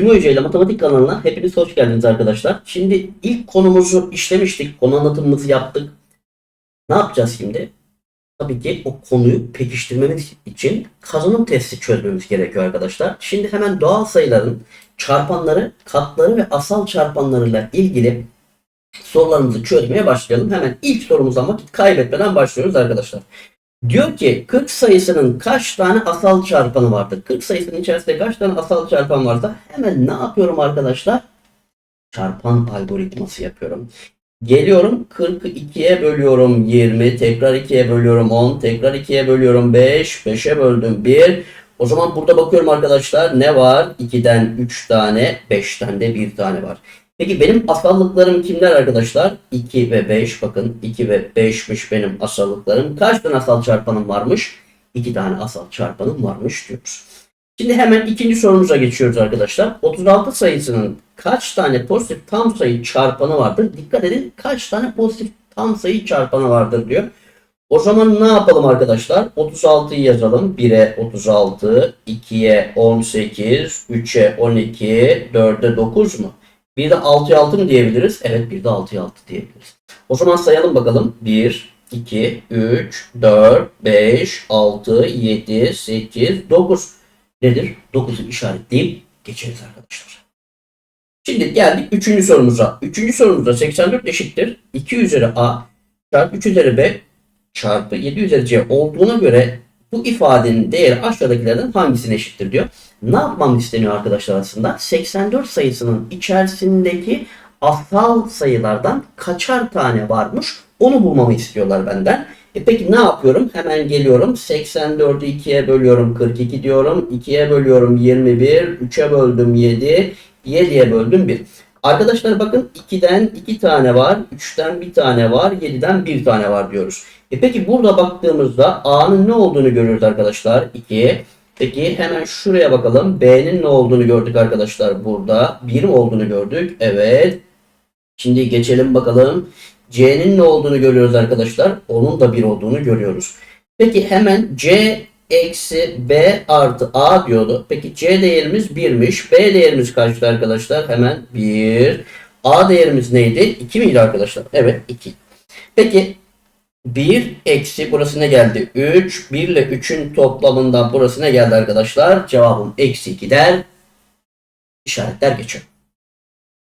Ünlü Hoca Matematik kanalına hepiniz hoş geldiniz arkadaşlar. Şimdi ilk konumuzu işlemiştik. Konu anlatımımızı yaptık. Ne yapacağız şimdi? Tabii ki o konuyu pekiştirmemiz için kazanım testi çözmemiz gerekiyor arkadaşlar. Şimdi hemen doğal sayıların çarpanları, katları ve asal çarpanlarıyla ilgili sorularımızı çözmeye başlayalım. Hemen ilk sorumuzdan vakit kaybetmeden başlıyoruz arkadaşlar. Diyor ki 40 sayısının kaç tane asal çarpanı vardır? 40 sayısının içerisinde kaç tane asal çarpan varsa hemen ne yapıyorum arkadaşlar? Çarpan algoritması yapıyorum. Geliyorum 42'ye bölüyorum 20, tekrar 2'ye bölüyorum 10, tekrar 2'ye bölüyorum 5, 5'e böldüm 1. O zaman burada bakıyorum arkadaşlar ne var? 2'den 3 tane, 5'ten de 1 tane var. Peki benim asallıklarım kimler arkadaşlar? 2 ve 5 bakın 2 ve 5'miş benim asallıklarım. Kaç tane asal çarpanım varmış? 2 tane asal çarpanım varmış diyoruz. Şimdi hemen ikinci sorumuza geçiyoruz arkadaşlar. 36 sayısının kaç tane pozitif tam sayı çarpanı vardır? Dikkat edin kaç tane pozitif tam sayı çarpanı vardır diyor. O zaman ne yapalım arkadaşlar? 36'yı yazalım. 1'e 36, 2'ye 18, 3'e 12, 4'e 9 mu? Bir de 6'ya 6 mı diyebiliriz? Evet bir de 6'ya 6 diyebiliriz. O zaman sayalım bakalım. 1, 2, 3, 4, 5, 6, 7, 8, 9. Nedir? 9'u işaretleyip geçeriz arkadaşlar. Şimdi geldik 3. sorumuza. 3. sorumuzda 84 eşittir. 2 üzeri a çarpı 3 üzeri b çarpı 7 üzeri c olduğuna göre bu ifadenin değeri aşağıdakilerden hangisine eşittir diyor. Ne yapmam isteniyor arkadaşlar aslında? 84 sayısının içerisindeki asal sayılardan kaçar tane varmış onu bulmamı istiyorlar benden. E peki ne yapıyorum? Hemen geliyorum. 84'ü 2'ye bölüyorum 42 diyorum. 2'ye bölüyorum 21. 3'e böldüm 7. 7'ye böldüm 1. Arkadaşlar bakın 2'den 2 tane var. 3'ten 1 tane var. 7'den 1 tane var diyoruz. E peki burada baktığımızda A'nın ne olduğunu görüyoruz arkadaşlar. 2. Peki hemen şuraya bakalım. B'nin ne olduğunu gördük arkadaşlar burada. 1 mi olduğunu gördük. Evet. Şimdi geçelim bakalım. C'nin ne olduğunu görüyoruz arkadaşlar. Onun da 1 olduğunu görüyoruz. Peki hemen C eksi B artı A diyordu. Peki C değerimiz 1'miş. B değerimiz kaçtı arkadaşlar? Hemen 1. A değerimiz neydi? 2 miydi arkadaşlar? Evet 2. Peki 1 eksi burası ne geldi? 3. 1 ile 3'ün toplamından burası ne geldi arkadaşlar? Cevabım eksi 2 der. İşaretler geçiyor.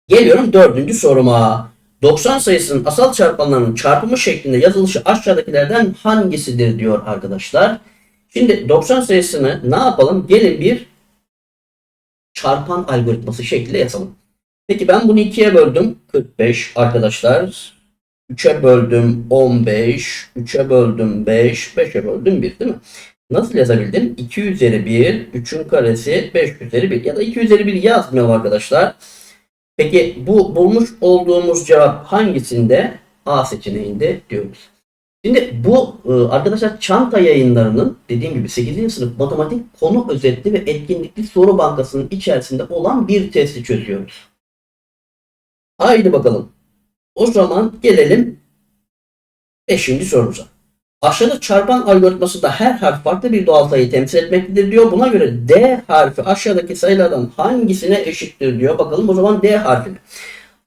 Geliyorum dördüncü soruma. 90 sayısının asal çarpanlarının çarpımı şeklinde yazılışı aşağıdakilerden hangisidir diyor arkadaşlar. Şimdi 90 sayısını ne yapalım? Gelin bir çarpan algoritması şeklinde yazalım. Peki ben bunu 2'ye böldüm. 45 arkadaşlar. 3'e böldüm 15. 3'e böldüm 5. 5'e böldüm 1 değil mi? Nasıl yazabildim? 2 üzeri 1. 3'ün karesi 5 üzeri 1. Ya da 2 üzeri 1 yazmayalım arkadaşlar. Peki bu bulmuş olduğumuz cevap hangisinde? A seçeneğinde diyoruz. Şimdi bu e, arkadaşlar çanta yayınlarının dediğim gibi 8. sınıf matematik konu özetli ve etkinlikli soru bankasının içerisinde olan bir testi çözüyoruz. Haydi bakalım. O zaman gelelim 5. sorumuza. Aşağıda çarpan algoritmasında her harf farklı bir doğal sayı temsil etmektedir diyor. Buna göre D harfi aşağıdaki sayılardan hangisine eşittir diyor. Bakalım o zaman D harfine.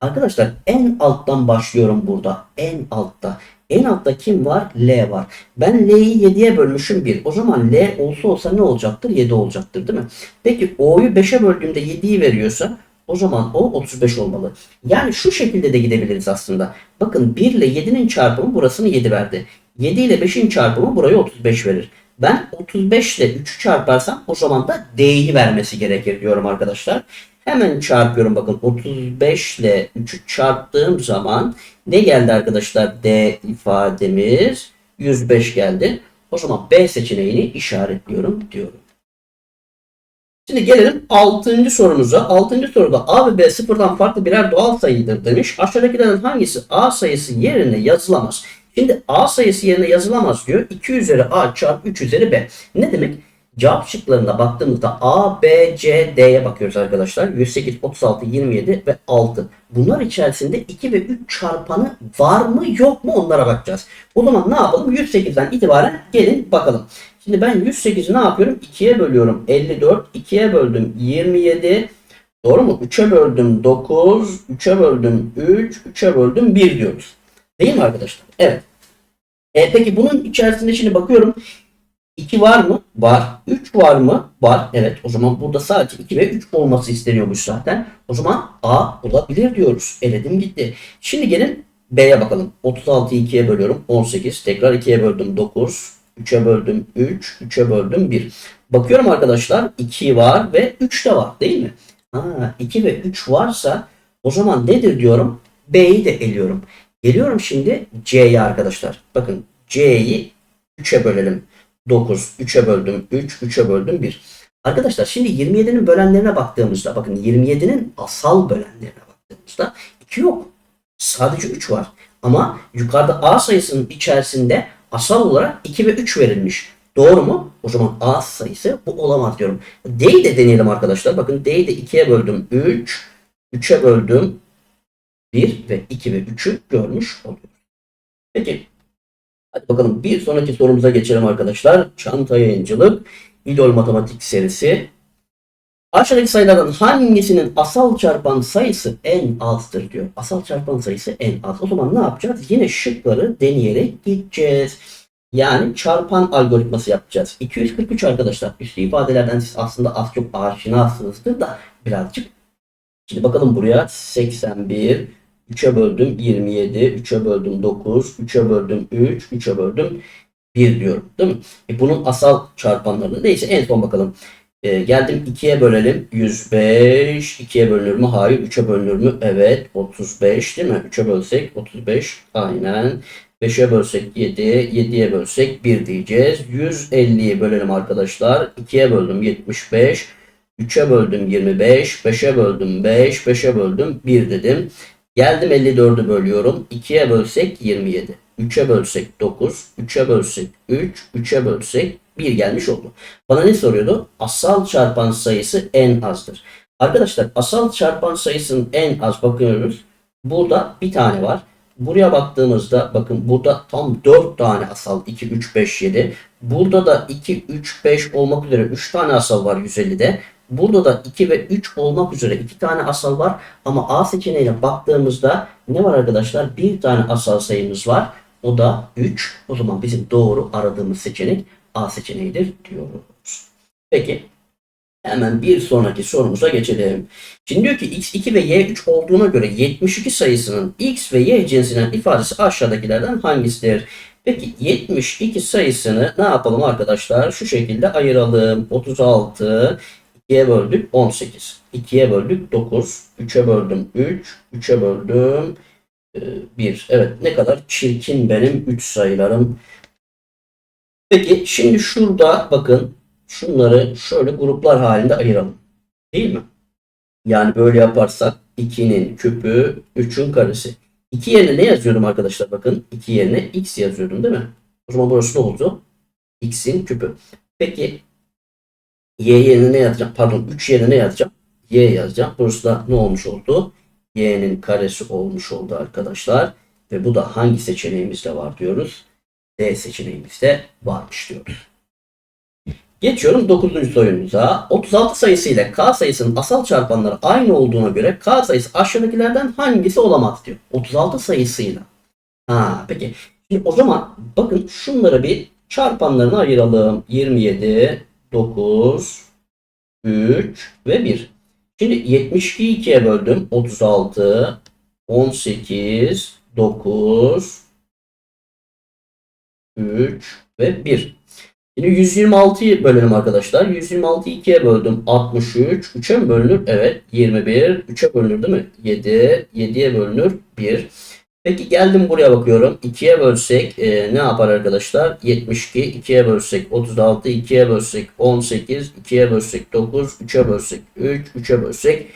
Arkadaşlar en alttan başlıyorum burada. En altta. En altta kim var? L var. Ben L'yi 7'ye bölmüşüm 1. O zaman L olsa olsa ne olacaktır? 7 olacaktır değil mi? Peki O'yu 5'e böldüğümde 7'yi veriyorsa o zaman o 35 olmalı. Yani şu şekilde de gidebiliriz aslında. Bakın 1 ile 7'nin çarpımı burasını 7 verdi. 7 ile 5'in çarpımı burayı 35 verir. Ben 35 ile 3'ü çarparsam o zaman da D'yi vermesi gerekir diyorum arkadaşlar. Hemen çarpıyorum bakın 35 ile 3'ü çarptığım zaman ne geldi arkadaşlar D ifademiz 105 geldi. O zaman B seçeneğini işaretliyorum diyorum. Şimdi gelelim 6. sorumuza. 6. soruda A ve B sıfırdan farklı birer doğal sayıdır demiş. Aşağıdakilerden hangisi A sayısı yerine yazılamaz? Şimdi A sayısı yerine yazılamaz diyor. 2 üzeri A çarpı 3 üzeri B. Ne demek? Cevap şıklarına baktığımızda A, B, C, D'ye bakıyoruz arkadaşlar. 108, 36, 27 ve 6. Bunlar içerisinde 2 ve 3 çarpanı var mı yok mu onlara bakacağız. O zaman ne yapalım? 108'den itibaren gelin bakalım. Şimdi ben 108'i ne yapıyorum? 2'ye bölüyorum. 54. 2'ye böldüm. 27. Doğru mu? 3'e böldüm 9, 3'e böldüm 3, 3'e böldüm 1 diyoruz. Değil mi arkadaşlar? Evet. E, peki bunun içerisinde şimdi bakıyorum. 2 var mı? Var. 3 var mı? Var. Evet. O zaman burada sadece 2 ve 3 olması isteniyormuş zaten. O zaman A olabilir diyoruz. Eledim gitti. Şimdi gelin B'ye bakalım. 36'yı 2'ye bölüyorum. 18. Tekrar 2'ye böldüm 9. 3'e böldüm 3. 3'e böldüm 1. Bakıyorum arkadaşlar 2 var ve 3 de var değil mi? Ha, 2 ve 3 varsa o zaman nedir diyorum? B'yi de eliyorum. Geliyorum şimdi C'ye arkadaşlar. Bakın C'yi 3'e bölelim. 9, 3'e böldüm 3, 3'e böldüm 1. Arkadaşlar şimdi 27'nin bölenlerine baktığımızda bakın 27'nin asal bölenlerine baktığımızda 2 yok. Sadece 3 var. Ama yukarıda A sayısının içerisinde asal olarak 2 ve 3 verilmiş. Doğru mu? O zaman A sayısı bu olamaz diyorum. D'yi de deneyelim arkadaşlar. Bakın D'yi de 2'ye böldüm 3, 3'e böldüm 1 ve 2 ve 3'ü görmüş oluyoruz. Peki Hadi bakalım bir sonraki sorumuza geçelim arkadaşlar. Çanta yayıncılık, İdol Matematik serisi. Aşağıdaki sayılardan hangisinin asal çarpan sayısı en azdır diyor. Asal çarpan sayısı en az. O zaman ne yapacağız? Yine şıkları deneyerek gideceğiz. Yani çarpan algoritması yapacağız. 243 arkadaşlar. Üstü ifadelerden siz aslında az çok aşinasınızdır da birazcık. Şimdi bakalım buraya 81, 3'e böldüm 27, 3'e böldüm 9, 3'e böldüm 3, 3'e böldüm 1 diyorum. Değil mi? E bunun asal çarpanları neyse en son bakalım. E, geldim 2'ye bölelim. 105. 2'ye bölünür mü? Hayır. 3'e bölünür mü? Evet. 35 değil mi? 3'e bölsek 35. Aynen. 5'e bölsek 7. 7'ye bölsek 1 diyeceğiz. 150'yi bölelim arkadaşlar. 2'ye böldüm 75. 3'e böldüm 25. 5'e böldüm 5. 5'e böldüm 1 dedim. Geldim 54'ü bölüyorum. 2'ye bölsek 27. 3'e bölsek 9. 3'e bölsek 3. 3'e bölsek 1 gelmiş oldu. Bana ne soruyordu? Asal çarpan sayısı en azdır. Arkadaşlar asal çarpan sayısının en az bakıyoruz. Burada bir tane var. Buraya baktığımızda bakın burada tam 4 tane asal 2, 3, 5, 7. Burada da 2, 3, 5 olmak üzere 3 tane asal var 150'de. Burada da 2 ve 3 olmak üzere 2 tane asal var. Ama A seçeneğine baktığımızda ne var arkadaşlar? Bir tane asal sayımız var. O da 3. O zaman bizim doğru aradığımız seçenek A seçeneğidir diyoruz. Peki hemen bir sonraki sorumuza geçelim. Şimdi diyor ki x2 ve y3 olduğuna göre 72 sayısının x ve y cinsinden ifadesi aşağıdakilerden hangisidir? Peki 72 sayısını ne yapalım arkadaşlar? Şu şekilde ayıralım. 36, 2'ye böldük 18. 2'ye böldük 9. 3'e böldüm 3. 3'e böldüm 1. Evet ne kadar çirkin benim 3 sayılarım. Peki şimdi şurada bakın şunları şöyle gruplar halinde ayıralım. Değil mi? Yani böyle yaparsak 2'nin küpü 3'ün karesi. 2 yerine ne yazıyorum arkadaşlar bakın. 2 yerine x yazıyorum değil mi? O zaman burası ne oldu? x'in küpü. Peki y yerine ne yazacağım? Pardon 3 yerine ne yazacağım? y yazacağım. Burası da ne olmuş oldu? y'nin karesi olmuş oldu arkadaşlar. Ve bu da hangi seçeneğimizde var diyoruz? D seçeneğimizde varmış diyoruz. Geçiyorum 9. sorumuza. 36 sayısı ile K sayısının asal çarpanları aynı olduğuna göre K sayısı aşağıdakilerden hangisi olamaz diyor. 36 sayısıyla. Ha, peki. Şimdi o zaman bakın şunları bir çarpanlarını ayıralım. 27, 9, 3 ve 1. Şimdi 72'yi 2'ye böldüm. 36, 18, 9, 3 ve 1. Şimdi 126'yı bölelim arkadaşlar. 126'yı 2'ye böldüm. 63. 3'e mi bölünür? Evet. 21. 3'e bölünür değil mi? 7. 7'ye bölünür. 1. Peki geldim buraya bakıyorum. 2'ye bölsek e, ne yapar arkadaşlar? 72. 2'ye bölsek 36. 2'ye bölsek 18. 2'ye bölsek 9. 3'e bölsek 3. 3'e bölsek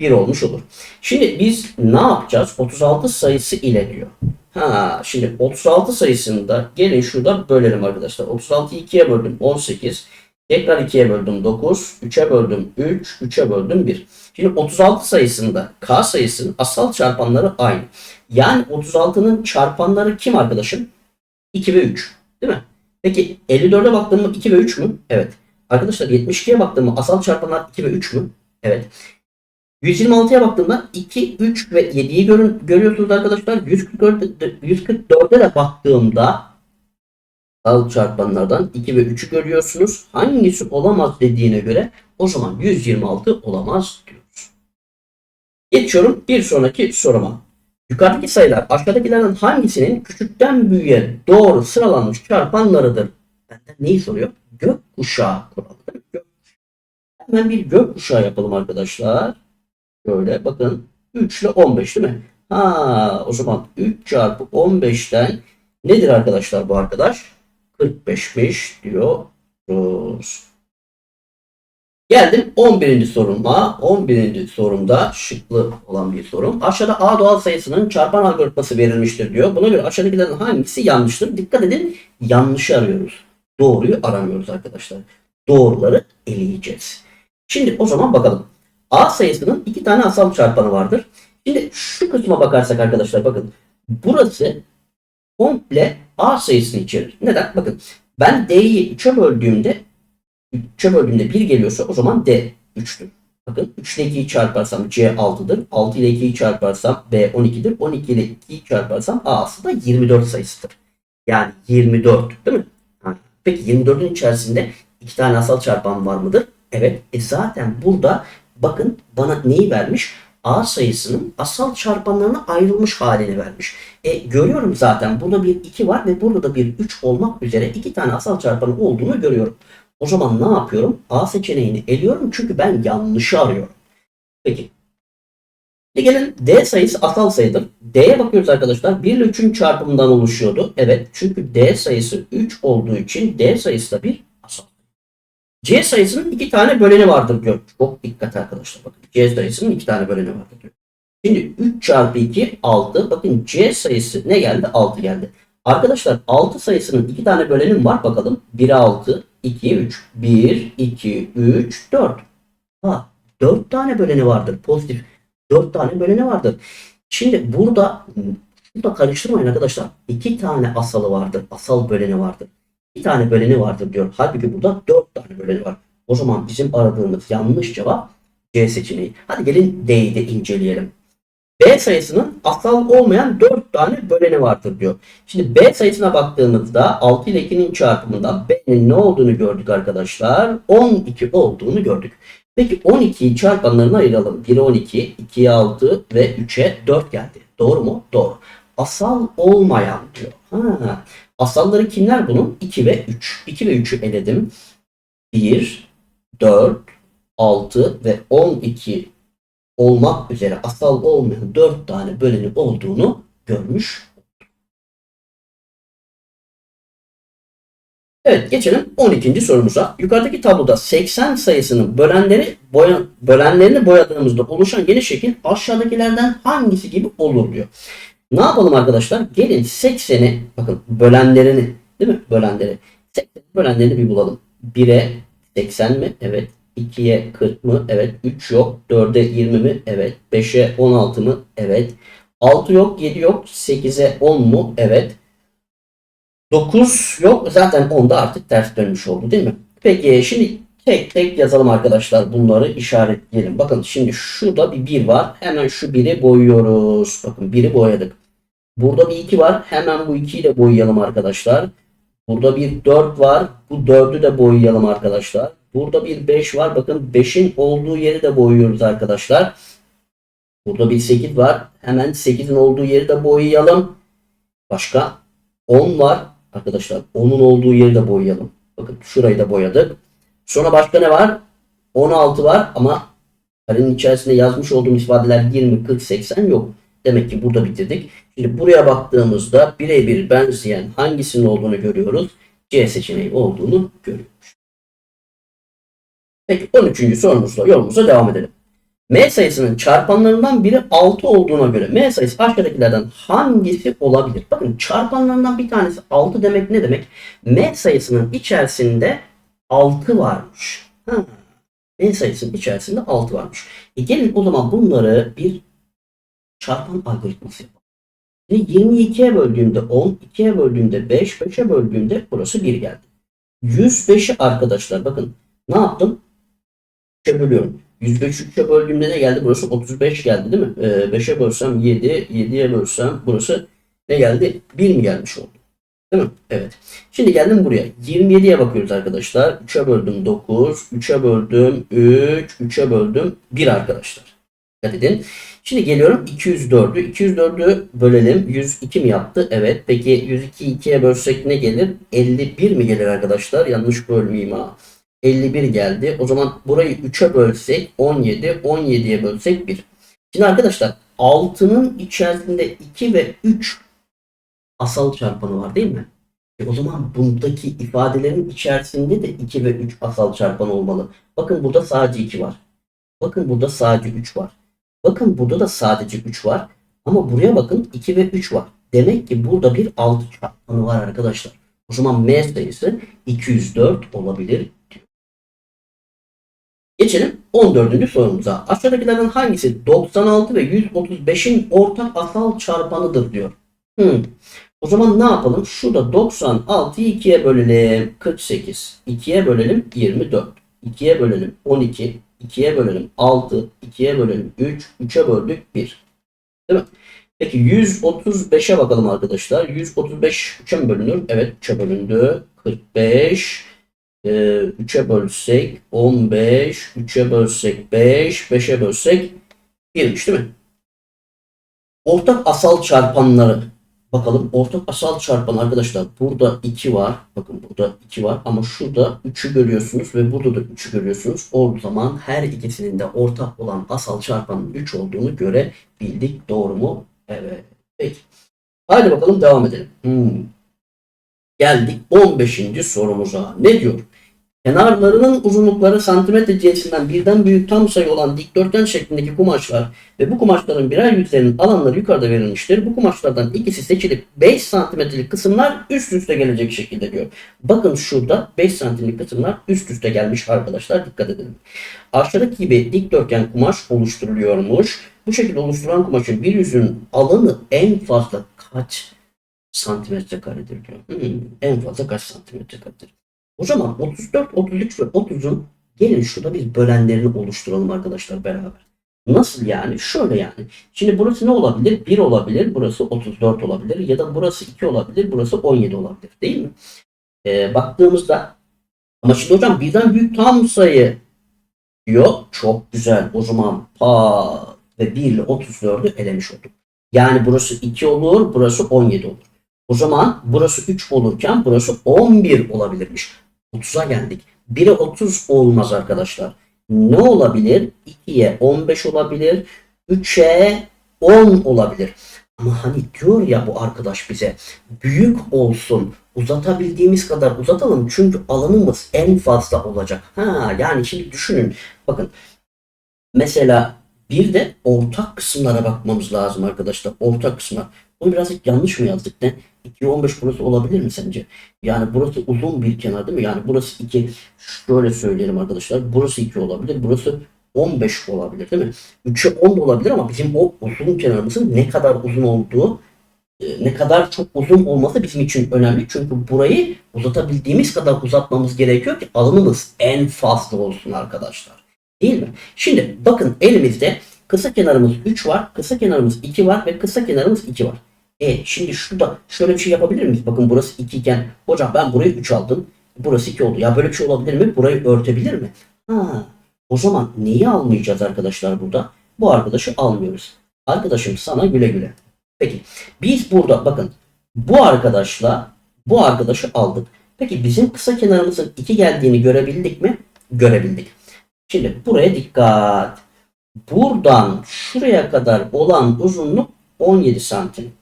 1 olmuş olur. Şimdi biz ne yapacağız? 36 sayısı ile diyor. Ha, şimdi 36 sayısında gelin şurada bölelim arkadaşlar. 36'yı 2'ye böldüm 18. Tekrar 2'ye böldüm 9. 3'e böldüm 3. 3'e böldüm 1. Şimdi 36 sayısında K sayısının asal çarpanları aynı. Yani 36'nın çarpanları kim arkadaşım? 2 ve 3. Değil mi? Peki 54'e baktığımda 2 ve 3 mü? Evet. Arkadaşlar 72'ye baktığımda asal çarpanlar 2 ve 3 mü? Evet. 126'ya baktığımda 2, 3 ve 7'yi görün, görüyorsunuz arkadaşlar. 144, 144'e de baktığımda al çarpanlardan 2 ve 3'ü görüyorsunuz. Hangisi olamaz dediğine göre o zaman 126 olamaz diyoruz. Geçiyorum bir sonraki soruma. Yukarıdaki sayılar aşağıdakilerden hangisinin küçükten büyüğe doğru sıralanmış çarpanlarıdır? Benden neyi soruyor? Gökkuşağı kuralı. Hemen bir gökkuşağı yapalım arkadaşlar. Böyle bakın 3 ile 15 değil mi? Ha o zaman 3 çarpı 15'ten nedir arkadaşlar bu arkadaş? 45'miş diyoruz. Geldim 11. soruma. 11. sorumda şıklı olan bir sorum. Aşağıda A doğal sayısının çarpan algoritması verilmiştir diyor. Buna göre aşağıdakilerden hangisi yanlıştır? Dikkat edin yanlışı arıyoruz. Doğruyu aramıyoruz arkadaşlar. Doğruları eleyeceğiz. Şimdi o zaman bakalım. A sayısının iki tane asal çarpanı vardır. Şimdi şu kısma bakarsak arkadaşlar bakın. Burası komple A sayısını içerir. Neden? Bakın ben D'yi 3'e böldüğümde 3'e böldüğümde 1 geliyorsa o zaman D 3'tür. Bakın 3 ile 2'yi çarparsam C 6'dır. 6 ile 2'yi çarparsam B 12'dir. 12 ile 2'yi çarparsam A aslında 24 sayısıdır. Yani 24 değil mi? Ha, Peki 24'ün içerisinde iki tane asal çarpan var mıdır? Evet. E zaten burada bakın bana neyi vermiş? A sayısının asal çarpanlarına ayrılmış halini vermiş. E, görüyorum zaten burada bir 2 var ve burada da bir 3 olmak üzere iki tane asal çarpanı olduğunu görüyorum. O zaman ne yapıyorum? A seçeneğini eliyorum çünkü ben yanlışı arıyorum. Peki. Şimdi gelin D sayısı asal sayıdır. D'ye bakıyoruz arkadaşlar. 1 ile 3'ün çarpımından oluşuyordu. Evet çünkü D sayısı 3 olduğu için D sayısı da bir asal. C sayısının iki tane böleni vardır diyor. Çok dikkat arkadaşlar bakın. C sayısının iki tane böleni vardır diyor. Şimdi 3 çarpı 2 6. Bakın C sayısı ne geldi? 6 geldi. Arkadaşlar 6 sayısının iki tane böleni var bakalım. 1'e 6, 2'ye 3. 1, 2, 3, 4. Ha, 4 tane böleni vardır. Pozitif. 4 tane böleni vardır. Şimdi burada burada karıştırmayın arkadaşlar. 2 tane asalı vardır. Asal böleni vardır. 2 tane böleni vardır diyor. Halbuki burada 4 tane böleni var. O zaman bizim aradığımız yanlış cevap C seçeneği. Hadi gelin D'yi de inceleyelim. B sayısının asal olmayan 4 tane böleni vardır diyor. Şimdi B sayısına baktığımızda 6 ile 2'nin çarpımında B'nin ne olduğunu gördük arkadaşlar. 12 olduğunu gördük. Peki 12'yi çarpanlarına ayıralım. 1'e 12, 2'ye 6 ve 3'e 4 geldi. Doğru mu? Doğru. Asal olmayan diyor. Ha. Asalları kimler bunun? 2 ve 3. 2 ve 3'ü eledim. 1, 4, 6 ve 12 olmak üzere asal olmayan 4 tane böleni olduğunu görmüş. Evet geçelim 12. sorumuza. Yukarıdaki tabloda 80 sayısının bölenleri boya, bölenlerini boyadığımızda oluşan yeni şekil aşağıdakilerden hangisi gibi olur diyor. Ne yapalım arkadaşlar? Gelin 80'i bakın bölenlerini değil mi? Bölenleri. 80 bölenlerini bir bulalım. 1'e 80 mi? Evet. 2'ye 40 mı? Evet. 3 yok. 4'e 20 mi? Evet. 5'e 16 mı? Evet. 6 yok. 7 yok. 8'e 10 mu? Evet. 9 yok. Zaten 10'da artık ters dönmüş oldu değil mi? Peki şimdi tek tek yazalım arkadaşlar. Bunları işaretleyelim. Bakın şimdi şurada bir 1 var. Hemen şu 1'i boyuyoruz. Bakın 1'i boyadık. Burada bir 2 var. Hemen bu 2'yi de boyayalım arkadaşlar. Burada bir 4 var. Bu 4'ü de boyayalım arkadaşlar. Burada bir 5 var. Bakın 5'in olduğu yeri de boyuyoruz arkadaşlar. Burada bir 8 var. Hemen 8'in olduğu yeri de boyayalım. Başka 10 var. Arkadaşlar 10'un olduğu yeri de boyayalım. Bakın şurayı da boyadık. Sonra başka ne var? 16 var ama karenin içerisinde yazmış olduğumuz ifadeler 20, 40, 80 yok. Demek ki burada bitirdik. Şimdi buraya baktığımızda birebir benzeyen hangisinin olduğunu görüyoruz. C seçeneği olduğunu görüyoruz. Peki 13. sorumuzla yolumuza devam edelim. M sayısının çarpanlarından biri 6 olduğuna göre M sayısı aşağıdakilerden hangisi olabilir? Bakın çarpanlarından bir tanesi 6 demek ne demek? M sayısının içerisinde 6 varmış. Ha. M sayısının içerisinde 6 varmış. E gelin o zaman bunları bir çarpan algoritması yapalım. Şimdi 22'ye böldüğümde 10, 2'ye böldüğümde 5, 5'e böldüğümde burası 1 geldi. 105'i arkadaşlar bakın ne yaptım? 3'e bölüyorum. 105 3'e böldüğümde ne geldi? Burası 35 geldi değil mi? Ee, 5'e bölsem 7, 7'ye bölsem burası ne geldi? 1 mi gelmiş oldu? Değil mi? Evet. Şimdi geldim buraya. 27'ye bakıyoruz arkadaşlar. 3'e böldüm 9, 3'e böldüm 3, 3'e böldüm 1 arkadaşlar. Dikkat edin. Şimdi geliyorum 204'ü. 204'ü bölelim. 102 mi yaptı? Evet. Peki 102 2'ye bölsek ne gelir? 51 mi gelir arkadaşlar? Yanlış bölmeyeyim ha. 51 geldi. O zaman burayı 3'e bölsek 17, 17'ye bölsek 1. Şimdi arkadaşlar 6'nın içerisinde 2 ve 3 asal çarpanı var değil mi? E o zaman buradaki ifadelerin içerisinde de 2 ve 3 asal çarpanı olmalı. Bakın burada sadece 2 var. Bakın burada sadece 3 var. Bakın burada da sadece 3 var. Ama buraya bakın 2 ve 3 var. Demek ki burada bir 6 çarpanı var arkadaşlar. O zaman M sayısı 204 olabilir. Geçelim 14. sorumuza. Aşağıdakilerden hangisi 96 ve 135'in ortak asal çarpanıdır diyor. Hmm. O zaman ne yapalım? Şurada 96'yı 2'ye bölelim. 48. 2'ye bölelim 24. 2'ye bölelim 12. 2'ye bölelim 6. 2'ye bölelim 3. 3'e böldük 1. Değil mi? Peki 135'e bakalım arkadaşlar. 135 3'e mi bölünür? Evet 3'e bölündü. 45. 3'e bölsek 15. 3'e bölsek 5. 5'e bölsek 1'miş değil mi? Ortak asal çarpanları Bakalım ortak asal çarpan arkadaşlar burada 2 var. Bakın burada 2 var ama şurada 3'ü görüyorsunuz ve burada da 3'ü görüyorsunuz. O zaman her ikisinin de ortak olan asal çarpanın 3 olduğunu görebildik. Doğru mu? Evet. Peki. Haydi bakalım devam edelim. Hmm. Geldik 15. sorumuza. Ne diyor? Kenarlarının uzunlukları santimetre cinsinden birden büyük tam sayı olan dikdörtgen şeklindeki kumaşlar ve bu kumaşların birer yüzlerinin alanları yukarıda verilmiştir. Bu kumaşlardan ikisi seçilip 5 santimetrelik kısımlar üst üste gelecek şekilde diyor. Bakın şurada 5 santimlik kısımlar üst üste gelmiş arkadaşlar dikkat edin. Aşağıdaki gibi dikdörtgen kumaş oluşturuluyormuş. Bu şekilde oluşturulan kumaşın bir yüzünün alanı en fazla kaç santimetre karedir diyor. Hmm, en fazla kaç santimetre karedir? O zaman 34, 33 ve 30'un gelin şurada biz bölenlerini oluşturalım arkadaşlar beraber. Nasıl yani? Şöyle yani. Şimdi burası ne olabilir? 1 olabilir, burası 34 olabilir ya da burası 2 olabilir, burası 17 olabilir değil mi? Ee, baktığımızda ama şimdi hocam birden büyük tam sayı diyor. Çok güzel. O zaman pa ve 1 ile 34'ü elemiş olduk. Yani burası 2 olur, burası 17 olur. O zaman burası 3 olurken burası 11 olabilirmiş. 30'a geldik. 1'e 30 olmaz arkadaşlar. Ne olabilir? 2'ye 15 olabilir. 3'e 10 olabilir. Ama hani diyor ya bu arkadaş bize büyük olsun uzatabildiğimiz kadar uzatalım çünkü alanımız en fazla olacak. Ha yani şimdi düşünün bakın mesela bir de ortak kısımlara bakmamız lazım arkadaşlar. Ortak kısımlar. Bunu birazcık yanlış mı yazdık ne? 2'ye 15 burası olabilir mi sence? Yani burası uzun bir kenar değil mi? Yani burası 2 şöyle söyleyelim arkadaşlar. Burası 2 olabilir. Burası 15 olabilir değil mi? 3'e 10 olabilir ama bizim o uzun kenarımızın ne kadar uzun olduğu e, ne kadar çok uzun olması bizim için önemli. Çünkü burayı uzatabildiğimiz kadar uzatmamız gerekiyor ki alanımız en fazla olsun arkadaşlar. Değil mi? Şimdi bakın elimizde kısa kenarımız 3 var, kısa kenarımız 2 var ve kısa kenarımız 2 var. E şimdi şurada şöyle bir şey yapabilir miyiz? Bakın burası 2 iken hocam ben burayı 3 aldım. Burası 2 oldu. Ya böyle bir şey olabilir mi? Burayı örtebilir mi? Ha, o zaman neyi almayacağız arkadaşlar burada? Bu arkadaşı almıyoruz. Arkadaşım sana güle güle. Peki biz burada bakın bu arkadaşla bu arkadaşı aldık. Peki bizim kısa kenarımızın 2 geldiğini görebildik mi? Görebildik. Şimdi buraya dikkat. Buradan şuraya kadar olan uzunluk 17 santim.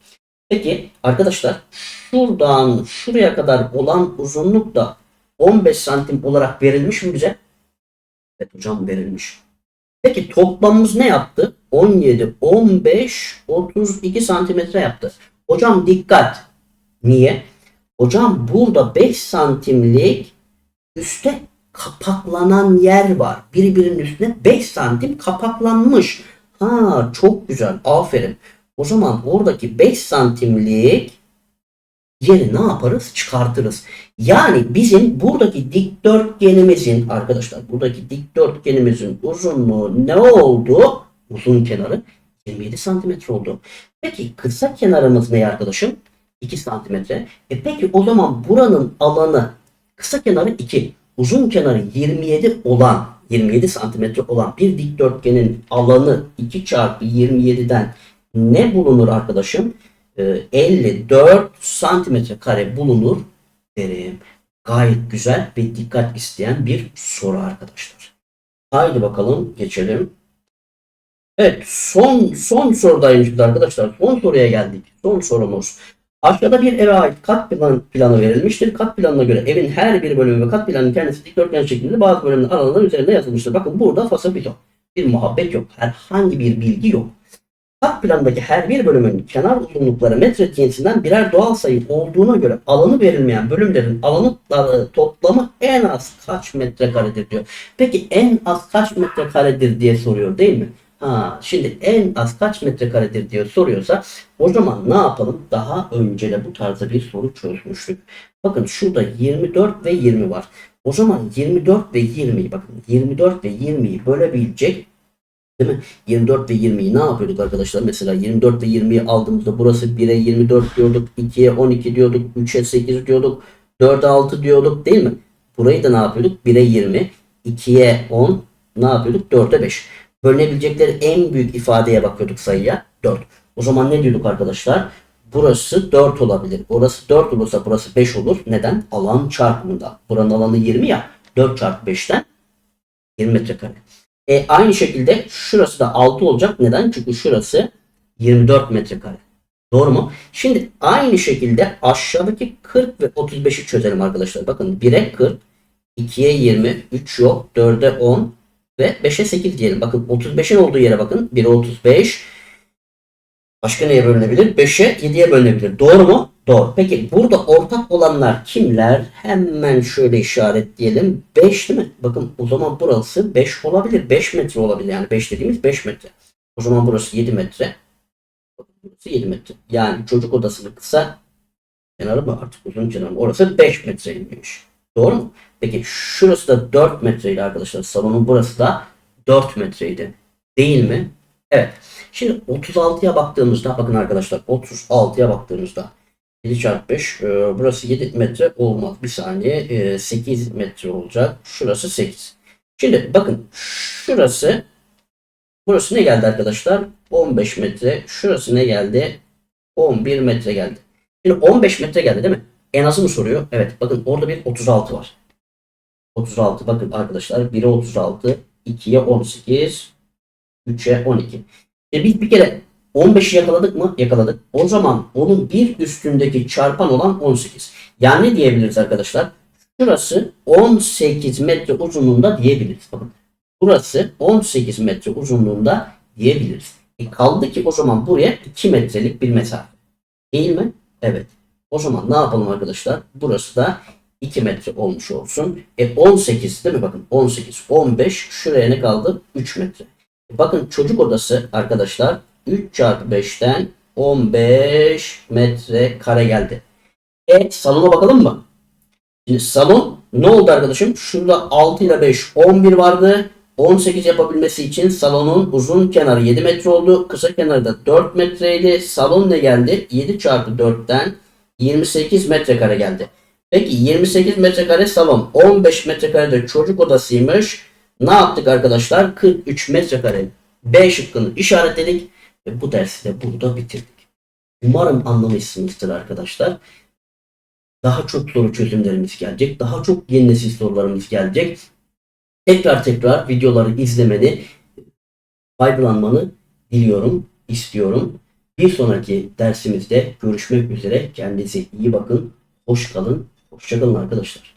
Peki arkadaşlar şuradan şuraya kadar olan uzunluk da 15 santim olarak verilmiş mi bize? Evet hocam verilmiş. Peki toplamımız ne yaptı? 17, 15, 32 santimetre yaptı. Hocam dikkat. Niye? Hocam burada 5 santimlik üste kapaklanan yer var. Birbirinin üstüne 5 santim kapaklanmış. Ha çok güzel. Aferin. O zaman oradaki 5 santimlik yeri ne yaparız? Çıkartırız. Yani bizim buradaki dikdörtgenimizin arkadaşlar buradaki dikdörtgenimizin uzunluğu ne oldu? Uzun kenarı 27 santimetre oldu. Peki kısa kenarımız ne arkadaşım? 2 santimetre. E peki o zaman buranın alanı kısa kenarı 2. Uzun kenarı 27 olan 27 santimetre olan bir dikdörtgenin alanı 2 çarpı 27'den ne bulunur arkadaşım? Ee, 54 santimetre kare bulunur derim. Gayet güzel ve dikkat isteyen bir soru arkadaşlar. Haydi bakalım geçelim. Evet son son sorudaymış arkadaşlar. Son soruya geldik. Son sorumuz. Aşağıda bir eve ait kat plan, planı verilmiştir. Kat planına göre evin her bir bölümü ve kat planının kendisi dikdörtgen şeklinde bazı bölümlerin aralarının üzerinde yazılmıştır. Bakın burada fasafito. Bir muhabbet yok. Herhangi bir bilgi yok. Kat planındaki her bir bölümün kenar uzunlukları metre cinsinden birer doğal sayı olduğuna göre alanı verilmeyen bölümlerin alanı toplamı en az kaç metrekaredir diyor. Peki en az kaç metrekaredir diye soruyor değil mi? Ha, şimdi en az kaç metrekaredir diye soruyorsa o zaman ne yapalım? Daha önce de bu tarzda bir soru çözmüştük. Bakın şurada 24 ve 20 var. O zaman 24 ve 20'yi bakın 24 ve 20'yi bölebilecek Değil mi? 24 ve 20'yi ne yapıyorduk arkadaşlar? Mesela 24 ve 20'yi aldığımızda burası 1'e 24 diyorduk, 2'ye 12 diyorduk, 3'e 8 diyorduk, 4'e 6 diyorduk değil mi? Burayı da ne yapıyorduk? 1'e 20, 2'ye 10, ne yapıyorduk? 4'e 5. Bölünebilecekleri en büyük ifadeye bakıyorduk sayıya 4. O zaman ne diyorduk arkadaşlar? Burası 4 olabilir. Orası 4 olursa burası 5 olur. Neden? Alan çarpımında. Buranın alanı 20 ya. 4 çarpı 5'ten 20 metrekare. E, aynı şekilde şurası da 6 olacak. Neden? Çünkü şurası 24 metrekare. Doğru mu? Şimdi aynı şekilde aşağıdaki 40 ve 35'i çözelim arkadaşlar. Bakın 1'e 40, 2'ye 20, 3 yok, 4'e 10 ve 5'e 8 diyelim. Bakın 35'in olduğu yere bakın. 1'e 35. Başka neye bölünebilir? 5'e 7'ye bölünebilir. Doğru mu? Doğru. Peki burada ortak olanlar kimler? Hemen şöyle işaretleyelim. 5 değil mi? Bakın o zaman burası 5 olabilir. 5 metre olabilir. Yani 5 dediğimiz 5 metre. O zaman burası 7 metre. Burası 7 metre. Yani çocuk odasının kısa kenarı mı artık uzun kenarı mı? Orası 5 metreymiş. Doğru mu? Peki şurası da 4 metreydi arkadaşlar. Salonun burası da 4 metreydi. Değil mi? Evet. Şimdi 36'ya baktığımızda bakın arkadaşlar 36'ya baktığımızda 7 çarpı 5 e, burası 7 metre olmaz. Bir saniye e, 8 metre olacak. Şurası 8. Şimdi bakın şurası burası ne geldi arkadaşlar? 15 metre. Şurası ne geldi? 11 metre geldi. Şimdi 15 metre geldi değil mi? En azı mı soruyor? Evet bakın orada bir 36 var. 36 bakın arkadaşlar 1'e 36 2'ye 18 3'e 12. E biz bir kere 15'i yakaladık mı? Yakaladık. O zaman onun bir üstündeki çarpan olan 18. Yani ne diyebiliriz arkadaşlar? Şurası 18 metre uzunluğunda diyebiliriz. Burası 18 metre uzunluğunda diyebiliriz. E kaldı ki o zaman buraya 2 metrelik bir mesafe. Değil mi? Evet. O zaman ne yapalım arkadaşlar? Burası da 2 metre olmuş olsun. E 18 değil mi? Bakın 18, 15 şuraya ne kaldı? 3 metre. E bakın çocuk odası arkadaşlar 3 çarpı 5'ten 15 metre kare geldi. E salona bakalım mı? Şimdi salon ne oldu arkadaşım? Şurada 6 ile 5 11 vardı. 18 yapabilmesi için salonun uzun kenarı 7 metre oldu. Kısa kenarı da 4 metreydi. Salon ne geldi? 7 çarpı 4'ten 28 metrekare geldi. Peki 28 metrekare salon, 15 metrekare de çocuk odasıymış. Ne yaptık arkadaşlar? 43 metrekare B şıkkını işaretledik ve bu dersi de burada bitirdik. Umarım anlamışsınızdır arkadaşlar. Daha çok soru çözümlerimiz gelecek. Daha çok yeni nesil sorularımız gelecek. Tekrar tekrar videoları izlemeni, faydalanmanı diliyorum, istiyorum. Bir sonraki dersimizde görüşmek üzere. Kendinize iyi bakın. Hoş kalın. Hoşçakalın arkadaşlar.